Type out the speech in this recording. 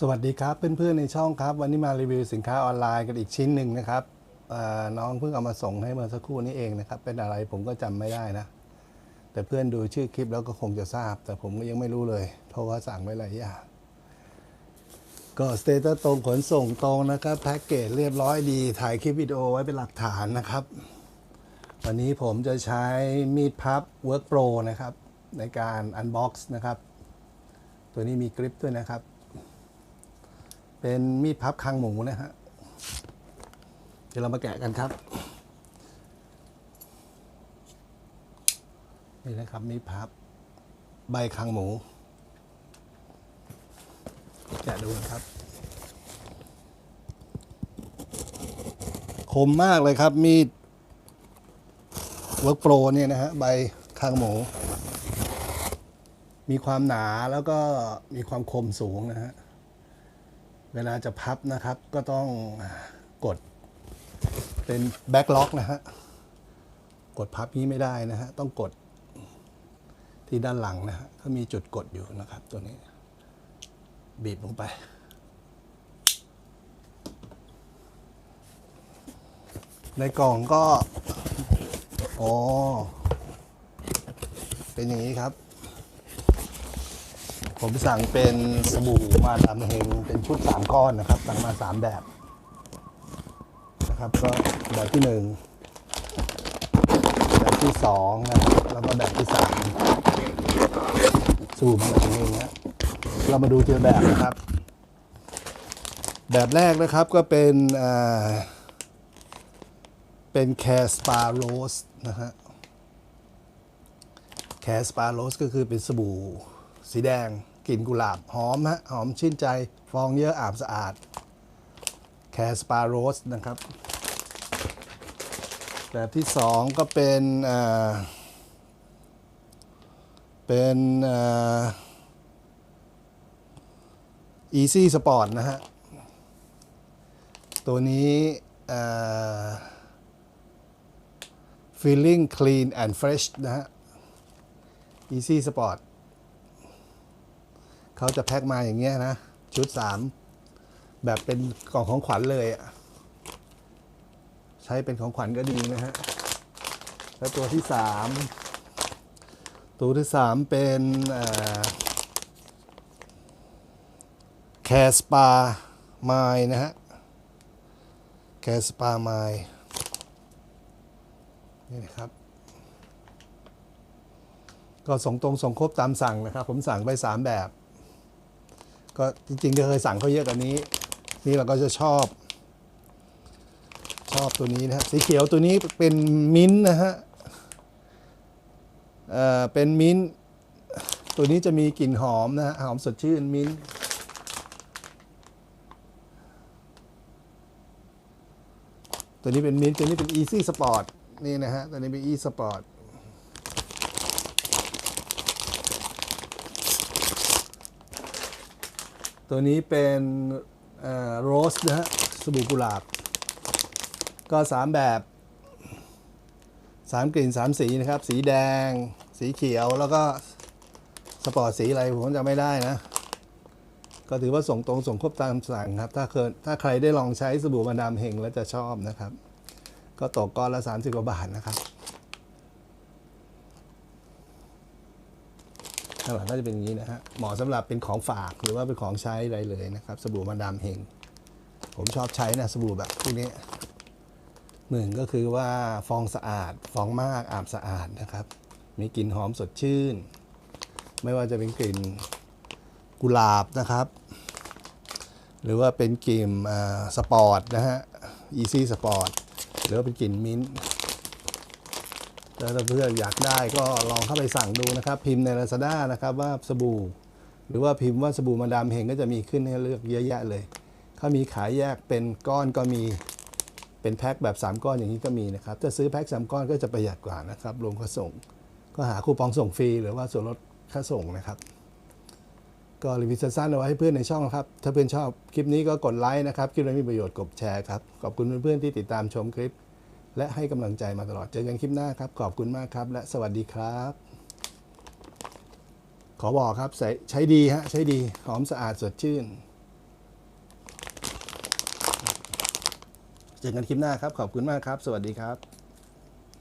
สวัสดีครับ เพื่อนๆในช่องครับ วันนี้มารีวิวสินค้าออนไลน์กันอีกชิ้นหนึ่งนะครับน้องเพิ่งเอามาส่งให้เมื่อสักครู่นี้เองนะครับ เป็นอะไรผมก็จำไม่ได้นะ แต่เพื่อนดูชื่อคลิปแล้วก็คงจะทราบ แต่ผมก็ยังไม่รู้เลย เพราะว่าสั่งไว้หลายอย่างก็สเตตัสตรงขนส่งตรงนะครับแพ็กเกจเรียบร้อยดี ถ่ายคลิปวิดีโอไว้เป็นหลักฐานนะครับ วันนี้ผมจะใช้มีดพับ Work Pro นะครับ ในการอันบ็อกซ์นะครับ ตัวนี้มีกริปด้วยนะครับ เป็นมีดพับคางหมูนะฮะ เดี๋ยวเรามาแกะกันครับ นี่นะครับมีดพับใบคางหมู แกะดูนะครับ คมมากเลยครับมีดเวิร์กโปรเนี่ยนะฮะใบคางหมู มีความหนาแล้วก็มีความคมสูงนะฮะ เวลาจะพับนะครับก็ต้องกดเป็นแบ็กล็อกนะฮะ กดพับนี้ไม่ได้นะฮะ ต้องกดที่ด้านหลังนะฮะเขามีจุดกดอยู่นะครับตัวนี้ บีบลงไป ในกล่องก็ อ๋อ เป็นอย่างนี้ครับ ผมสั่งเป็นสบู่มาดามเฮงเป็นชุดสามก้อนนะครับ สั่งมาสามแบบนะครับก็แบบที่หนึ่งแบบที่สองนะครับแล้วก็แบบที่สามสบู่มาดามเฮงนะเรามาดูทีละแบบนะครับ แบบแรกนะครับก็เป็นอ่าเป็นแคสปาโรสนะฮะแคสปาโรสก็คือเป็นสบู่ สีแดงกลิ่นกุหลาบ หอมฮะหอมชื่นใจฟองเยอะอาบสะอาด แคสปาโรสนะครับ แบบที่สองก็เป็นเป็นอ่า Easy Sport นะฮะ ตัวนี้อ่า Feeling Clean and Fresh นะฮะ Easy Sport เขาจะแพ็คมาอย่างเงี้ยนะ ชุด3แบบเป็นกล่องของขวัญเลยอะใช้เป็นของขวัญก็ดีนะฮะ แล้วตัวที่3ตัวที่3เป็นแคสปาไมนะฮะ แคสปาไมนี่นะครับ ก็ส่งตรงส่งครบตามสั่งนะครับ ผมสั่งไปสามแบบ ก็จริงๆก็เคยสั่งเขาเยอะกว่านี้ นี่เราก็จะชอบ ชอบตัวนี้นะฮะสีเขียวตัวนี้เป็นมิ้นนะฮะเอ่อเป็นมิ้นตัวนี้จะมีกลิ่นหอมนะฮะหอมสดชื่นมิ้นตัวนี้เป็นมิ้นตัวนี้เป็น Easy Sport นี่นะฮะตัวนี้เป็น Easy Sport ตัวนี้เป็นโรสนะฮะสบู่กุหลาบ ก็สามแบบสามกลิ่นสามสีนะครับ สีแดง สีเขียวแล้วก็สปอร์ตสีอะไรผมจำไม่ได้นะ ก็ถือว่าส่งตรงส่งครบตามสั่งครับ ถ้าเคยถ้าใครได้ลองใช้สบู่มาดามเฮงแล้วจะชอบนะครับ ก็ตกก้อนละ 30 กว่าบาทนะครับ ข้างหลังก็จะเป็นอย่างนี้นะฮะเหมาะสำหรับเป็นของฝากหรือว่าเป็นของใช้อะไรเลยนะครับ สบู่มาดามเฮงผมชอบใช้นะสบู่แบบพวกนี้หนึ่งก็คือว่าฟองสะอาด ฟองมากอาบสะอาดนะครับ มีกลิ่นหอมสดชื่น ไม่ว่าจะเป็นกลิ่นกุหลาบนะครับ หรือว่าเป็นกลิ่นสปอร์ตนะฮะ Easy Sport หรือว่าเป็นกลิ่นมิ้นท์ แล้วถ้าเพื่อนอยากได้ก็ลองเข้าไปสั่งดูนะครับ พิมพ์ใน Lazada นะครับว่าสบู่ หรือว่าพิมพ์ว่าสบู่มาดามเฮงก็จะมีขึ้นให้เลือกเยอะแยะเลยเขามีขายแยกเป็นก้อนก็มีเป็นแพ็คแบบ 3 ก้อนอย่างนี้ก็มีนะครับถ้าซื้อแพ็ค3ก้อนก็จะประหยัดกว่านะครับรวมค่าส่ง ก็หาคูปองส่งฟรีหรือว่าส่วนลดค่าส่งนะครับ ก็รีวิวสั้นๆเอาไว้ให้เพื่อนในช่องนะครับ ถ้าเพื่อนชอบคลิปนี้ก็กดไลค์นะครับคลิปนี้มีประโยชน์กดแชร์ครับขอบคุณเพื่อนๆที่ติดตามชมคลิป และให้กำลังใจมาตลอดเจอกันคลิปหน้าครับ ขอบคุณมากครับ และสวัสดีครับ ขอบอกครับใใช้ดีฮะใช้ดี หอมสะอาดสดชื่น เจอกันคลิปหน้าครับ ขอบคุณมากครับ สวัสดีครับ